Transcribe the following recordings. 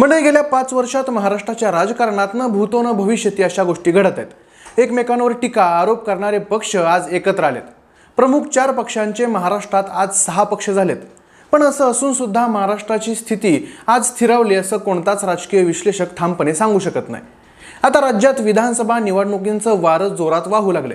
म्हणजे गेल्या पाच वर्षात महाराष्ट्राच्या राजकारणातनं भूतोनं भूतो न भविष्यती अशा गोष्टी घडत आहेत. एकमेकांवर टीका आरोप करणारे पक्ष आज एकत्र आलेत. प्रमुख चार पक्षांचे महाराष्ट्रात आज सहा पक्ष झालेत. पण असं असून सुद्धा महाराष्ट्राची स्थिती आज स्थिरावली असं कोणताच राजकीय विश्लेषक ठामपणे सांगू शकत नाही. आता राज्यात विधानसभा निवडणुकींचं वारं जोरात वाहू लागले.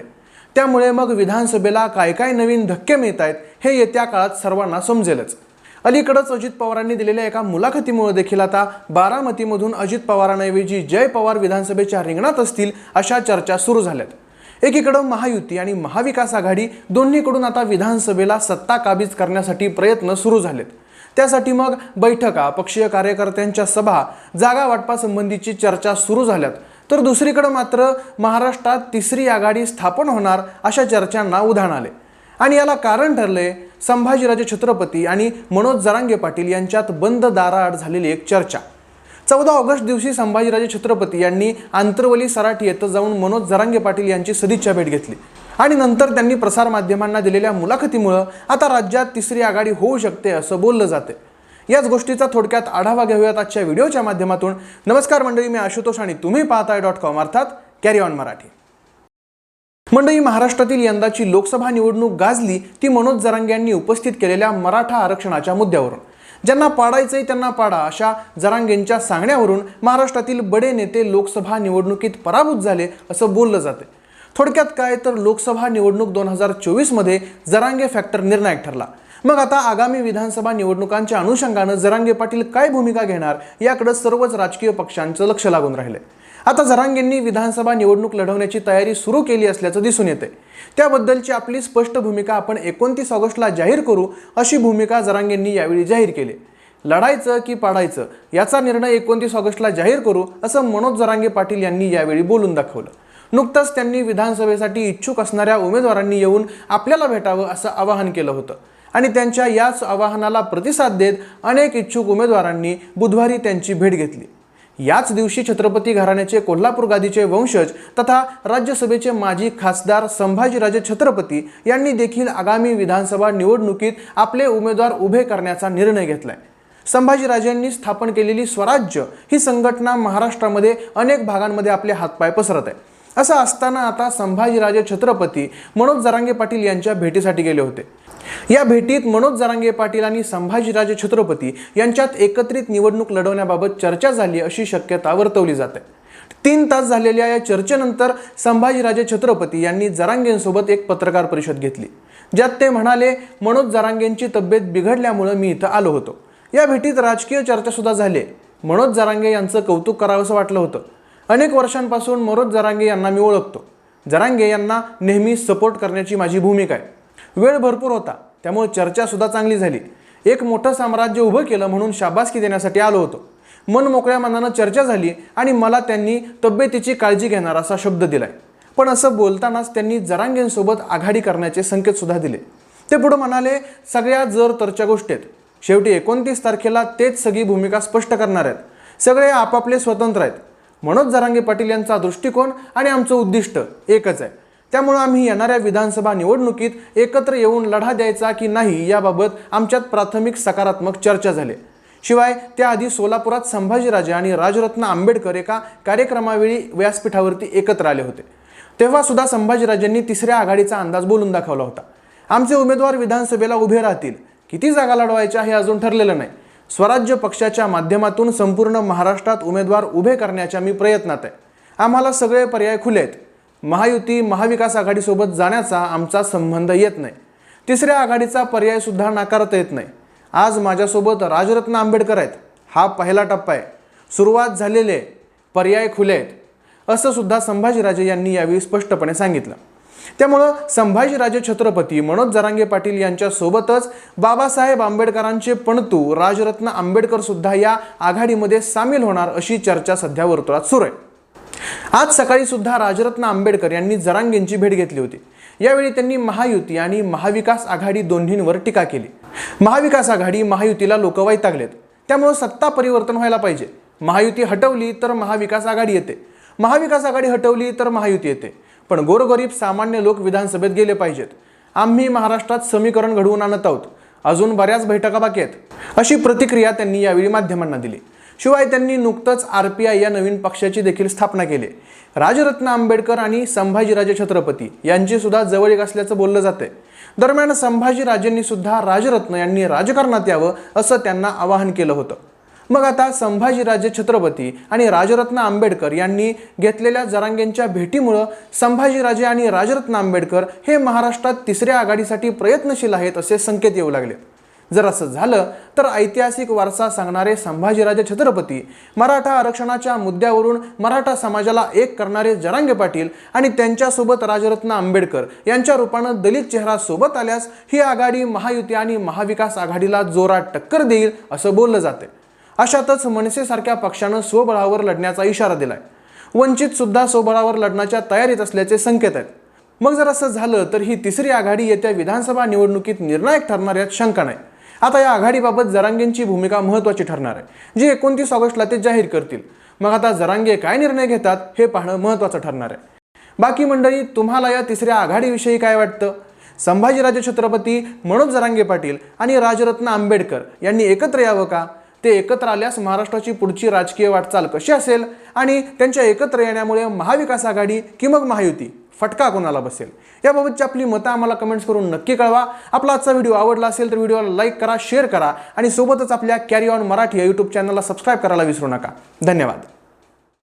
त्यामुळे मग विधानसभेला काय काय नवीन धक्के मिळत आहेत हे येत्या काळात सर्वांना समजेलच. अलीकडंच अजित पवारांनी दिलेल्या एका मुलाखतीमुळे देखील आता बारामतीमधून अजित पवारांऐवजी जय पवार विधानसभेच्या रिंगणात असतील अशा चर्चा सुरू झाल्यात. एकीकडं महायुती आणि महाविकास आघाडी दोन्हीकडून आता विधानसभेला सत्ता काबीज करण्यासाठी प्रयत्न सुरू झालेत. त्यासाठी मग बैठका पक्षीय कार्यकर्त्यांच्या सभा जागा वाटपासंबंधीची चर्चा सुरू झाल्यात. तर दुसरीकडं मात्र महाराष्ट्रात तिसरी आघाडी स्थापन होणार अशा चर्चांना उधाण आले. आणि याला कारण ठरले संभाजीराजे छत्रपती आणि मनोज जरांगे पाटील यांच्यात बंद दाराआड झालेली एक चर्चा. चौदा ऑगस्ट दिवशी संभाजीराजे छत्रपती यांनी आंतरवली सराठी येथे जाऊन मनोज जरांगे पाटील यांची सदिच्छा भेट घेतली. आणि नंतर त्यांनी प्रसारमाध्यमांना दिलेल्या मुलाखतीमुळं आता राज्यात तिसरी आघाडी होऊ शकते असं बोललं जाते. याच गोष्टीचा थोडक्यात आढावा घेऊयात आजच्या व्हिडिओच्या माध्यमातून. नमस्कार मंडळी मी आशुतोष आणि तुम्ही पाहताय डॉट कॉम अर्थात कॅरी ऑन मराठी. मंडळी महाराष्ट्रातील यंदाची लोकसभा निवडणूक गाजली ती मनोज जरांगे यांनी उपस्थित केलेल्या मराठा आरक्षणाच्या मुद्द्यावरून. ज्यांना पाडायचंय त्यांना पाडा अशा जरांगेंच्या सांगण्यावरून महाराष्ट्रातील बडे नेते लोकसभा निवडणुकीत पराभूत झाले असं बोललं जाते थोडक्यात काय तर लोकसभा निवडणूक दोन हजार चोवीसमध्ये जरांगे फॅक्टर निर्णायक ठरला. मग आता आगामी विधानसभा निवडणुकांच्या अनुषंगानं जरांगे पाटील काय भूमिका घेणार याकडे सर्वच राजकीय पक्षांचं लक्ष लागून राहिले आता जरांगेंनी विधानसभा निवडणूक लढवण्याची तयारी सुरू केली असल्याचं दिसून येते त्याबद्दलची आपली स्पष्ट भूमिका आपण एकोणतीस ऑगस्टला जाहीर करू अशी भूमिका जरांगेंनी यावेळी जाहीर केली. लढायचं की पाडायचं याचा निर्णय एकोणतीस ऑगस्टला जाहीर करू असं मनोज जरांगे पाटील यांनी यावेळी बोलून दाखवलं. नुकतंच त्यांनी विधानसभेसाठी इच्छुक असणाऱ्या उमेदवारांनी येऊन आपल्याला भेटावं असं आवाहन केलं होतं. आणि त्यांच्या याच आवाहनाला प्रतिसाद देत अनेक इच्छुक उमेदवारांनी बुधवारी त्यांची भेट घेतली. याच दिवशी छत्रपती घराण्याचे कोल्हापूर गादीचे वंशज तथा राज्यसभेचे माजी खासदार संभाजीराजे छत्रपती यांनी देखील आगामी विधानसभा निवडणुकीत आपले उमेदवार उभे करण्याचा निर्णय घेतलाय. संभाजीराजेंनी स्थापन केलेली स्वराज्य ही संघटना महाराष्ट्रामध्ये अनेक भागांमध्ये आपले हातपाय पसरत आहे. असं असताना आता संभाजीराजे छत्रपती मनोज जरांगे पाटील यांच्या भेटीसाठी गेले होते. या भेटीत मनोज जरांगे पाटील आणि संभाजीराजे छत्रपती यांच्यात एकत्रित निवडणूक लढवण्याबाबत चर्चा झाली अशी शक्यता वर्तवली जाते. तीन तास झालेल्या या चर्चेनंतर संभाजीराजे छत्रपती यांनी जरांगेंसोबत एक पत्रकार परिषद घेतली ज्यात ते म्हणाले मनोज जरांगेंची तब्येत बिघडल्यामुळं मी इथं आलो होतो. या भेटीत राजकीय चर्चासुद्धा झाली. मनोज जरांगे यांचं कौतुक करावंसं वाटलं होतं. अनेक वर्षांपासून मनोज जरांगे यांना मी ओळखतो. जरांगे यांना नेहमी सपोर्ट करण्याची माझी भूमिका आहे. वेळ भरपूर होता. त्यामुळे चर्चासुद्धा चांगली झाली. एक मोठं साम्राज्य उभं केलं म्हणून शाबासकी देण्यासाठी आलो होतो. मन मोकळ्या मनानं चर्चा झाली आणि मला त्यांनी तब्येतीची काळजी घेणार असा शब्द दिलाय. पण असं बोलतानाच त्यांनी जरांगेंसोबत आघाडी करण्याचे संकेतसुद्धा दिले. ते पुढे म्हणाले सगळ्या जर तरच्या गोष्टी आहेत. शेवटी एकोणतीस तारखेला तेच सगळी भूमिका स्पष्ट करणार आहेत. सगळे आपापले स्वतंत्र आहेत. मनोज जरांगे पाटील यांचा दृष्टिकोन आणि आमचं उद्दिष्ट एकच आहे. त्यामुळं आम्ही येणाऱ्या विधानसभा निवडणुकीत एकत्र येऊन लढा द्यायचा की नाही याबाबत आमच्यात प्राथमिक सकारात्मक चर्चा झाली. शिवाय त्याआधी सोलापुरात संभाजीराजे आणि राजरत्न आंबेडकर एका कार्यक्रमावेळी व्यासपीठावरती एकत्र आले होते. तेव्हा सुद्धा संभाजीराजेंनी तिसऱ्या आघाडीचा अंदाज बोलून दाखवला होता. आमचे उमेदवार विधानसभेला उभे राहतील. किती जागा लढवायच्या हे अजून ठरलेलं नाही. स्वराज्य पक्षाच्या माध्यमातून संपूर्ण महाराष्ट्रात उमेदवार उभे करण्याच्या मी प्रयत्नात आहे. आम्हाला सगळे पर्याय खुले आहेत. महायुती महाविकास आघाडीसोबत जाण्याचा आमचा संबंध येत नाही. तिसऱ्या आघाडीचा पर्यायसुद्धा नाकारता येत नाही. आज माझ्यासोबत राजरत्न आंबेडकर आहेत. हा पहिला टप्पा आहे. सुरुवात झालेले आहे पर्याय खुले आहेत. असं सुद्धा संभाजीराजे यांनी यावेळी स्पष्टपणे सांगितलं. त्यामुळं संभाजीराजे छत्रपती मनोज जरांगे पाटील यांच्यासोबतच बाबासाहेब आंबेडकरांचे पणतू राजरत्न आंबेडकर सुद्धा या आघाडीमध्ये सामील होणार अशी चर्चा सध्या वर्तुळात सुरू आहे. आज सकाळी सुद्धा राजरत्न आंबेडकर यांनी जरांगेंची भेट घेतली होती. यावेळी त्यांनी महायुती आणि महाविकास आघाडी दोन्हींवर टीका केली. महाविकास आघाडी महायुतीला लोक वैतागलेत त्यामुळं सत्ता परिवर्तन व्हायला पाहिजे. महायुती हटवली तर महाविकास आघाडी येते. महाविकास आघाडी हटवली तर महायुती येते. पण गोरगरीब सामान्य लोक विधानसभेत गेले पाहिजेत. आम्ही महाराष्ट्रात समीकरण घडवून आणत आहोत. अजून बऱ्याच बैठका बाकी आहेत. अशी प्रतिक्रिया त्यांनी यावेळी माध्यमांना दिली. शिवाय त्यांनी नुकतंच आर पी आय या नवीन पक्षाची देखील स्थापना केली. राजरत्न आंबेडकर आणि संभाजीराजे छत्रपती यांची सुद्धा जवळीक असल्याचं बोललं जाते दरम्यान संभाजीराजेंनी सुद्धा राजरत्न यांनी राजकारणात यावं असं त्यांना आवाहन केलं होतं. मग आता संभाजीराजे छत्रपती आणि राजरत्न आंबेडकर यांनी घेतलेल्या जरांगेंच्या भेटीमुळं संभाजीराजे आणि राजरत्न आंबेडकर हे महाराष्ट्रात तिसऱ्या आघाडीसाठी प्रयत्नशील आहेत असे संकेत येऊ लागले. जर असं झालं तर ऐतिहासिक वारसा सांगणारे संभाजीराजे छत्रपती मराठा आरक्षणाच्या मुद्द्यावरून मराठा समाजाला एक करणारे जरांगे पाटील आणि त्यांच्यासोबत राजरत्न आंबेडकर यांच्या रूपानं दलित चेहरा सोबत आल्यास ही आघाडी महायुती आणि महाविकास आघाडीला जोरात टक्कर देईल असं बोललं जाते अशातच मनसेसारख्या पक्षानं स्वबळावर लढण्याचा इशारा दिलाय. वंचित सुद्धा स्वबळावर लढण्याच्या तयारीत असल्याचे संकेत आहेत. मग जर असं झालं तर ही तिसरी आघाडी येत्या विधानसभा निवडणुकीत निर्णायक ठरणार यात शंका नाही. आता या आघाडीबाबत जरांगेंची भूमिका महत्त्वाची ठरणार आहे. जी एकोणतीस ऑगस्टला ते जाहीर करतील. मग आता जरांगे काय निर्णय घेतात हे पाहणं महत्त्वाचं ठरणार आहे. बाकी मंडळी तुम्हाला या तिसऱ्या आघाडीविषयी काय वाटतं? संभाजीराजे छत्रपती मनोज जरांगे पाटील आणि राजरत्न आंबेडकर यांनी एकत्र यावं का? ते एकत्र आल्यास महाराष्ट्राची पुढची राजकीय वाटचाल कशी असेल? आणि त्यांच्या एकत्र येण्यामुळे महाविकास आघाडी की मग महायुती? फटका कोणाला बसेल? याबाबतची आपली मतं आम्हाला कमेंट्स करून नक्की कळवा. आपला आजचा व्हिडिओ आवडला असेल तर व्हिडिओला लाईक करा शेअर करा आणि सोबतच आपल्या कॅरी ऑन मराठी या यूट्यूब चॅनलला सबस्क्राईब करायला विसरू नका. धन्यवाद.